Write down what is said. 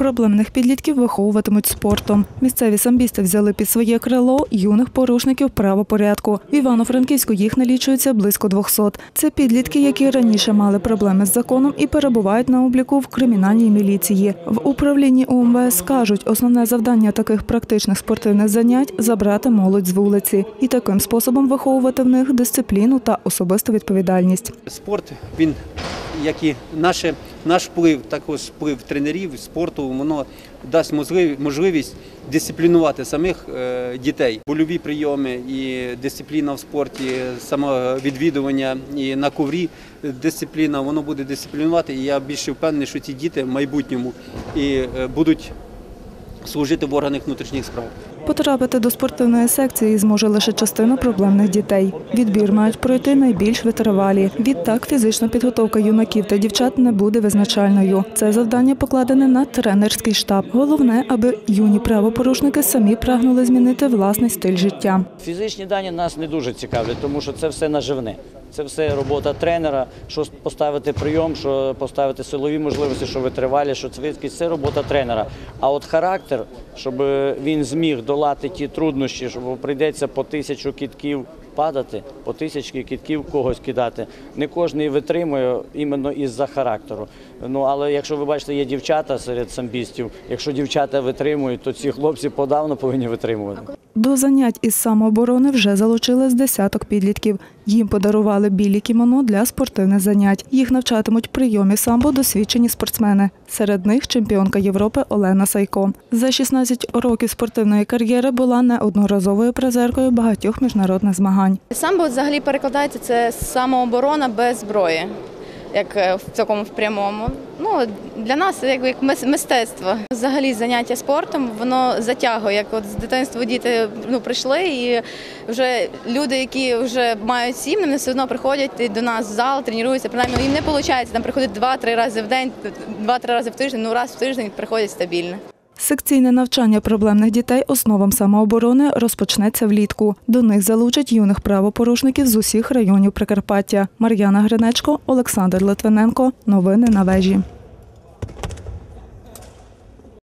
Проблемних підлітків виховуватимуть спортом. Місцеві самбісти взяли під своє крило юних порушників правопорядку. В Івано-Франківську їх налічується близько 200. Це підлітки, які раніше мали проблеми з законом і перебувають на обліку в кримінальній міліції. В управлінні УМВС кажуть, основне завдання таких практичних спортивних занять забрати молодь з вулиці і таким способом виховувати в них дисципліну та особисту відповідальність. Спорт, він, як і наше, наш вплив, також вплив тренерів спорту, воно дасть можливість дисциплінувати самих е, дітей. Больові прийоми і дисципліна в спорті, самовідвідування і на коврі дисципліна, воно буде дисциплінувати. І я більше впевнений, що ці діти в майбутньому і е, будуть служити в органах внутрішніх справ. Потрапити до спортивної секції зможе лише частина проблемних дітей. Відбір мають пройти найбільш витривалі. Відтак фізична підготовка юнаків та дівчат не буде визначальною. Це завдання покладене на тренерський штаб. Головне, аби юні правопорушники самі прагнули змінити власний стиль життя. Фізичні дані нас не дуже цікавлять, тому що це все наживне. Це все робота тренера, що поставити прийом, що поставити силові можливості, що витривалі, що швидкість, це робота тренера. А от характер, щоб він зміг долати ті труднощі, що прийдеться по тисячу кітків падати, по тисячі кітків когось кидати. Не кожен витримує іменно із-за характеру. Ну але якщо ви бачите, є дівчата серед самбістів, якщо дівчата витримують, то ці хлопці подавно повинні витримувати. До занять із самооборони вже залучили з десяток підлітків. Їм подарували білі кімоно для спортивних занять. Їх навчатимуть прийомі самбо досвідчені спортсмени. Серед них чемпіонка Європи Олена Сайко. За 16 років спортивної кар'єри була неодноразовою призеркою багатьох міжнародних змагань. Самбо взагалі перекладається це самооборона без зброї, як е, в такому прямому. Ну для нас як, як мис- мистецтво. Взагалі заняття спортом воно затягує. Як от з дитинства діти ну прийшли, і вже люди, які вже мають сім, вони все одно приходять до нас в зал, тренуються. Принаймні їм не виходить там приходить два-три рази в день, два-три рази в тиждень. Ну раз в тиждень приходять стабільно. Секційне навчання проблемних дітей основам самооборони розпочнеться влітку. До них залучать юних правопорушників з усіх районів Прикарпаття. Мар'яна Гринечко, Олександр Литвиненко. Новини на вежі.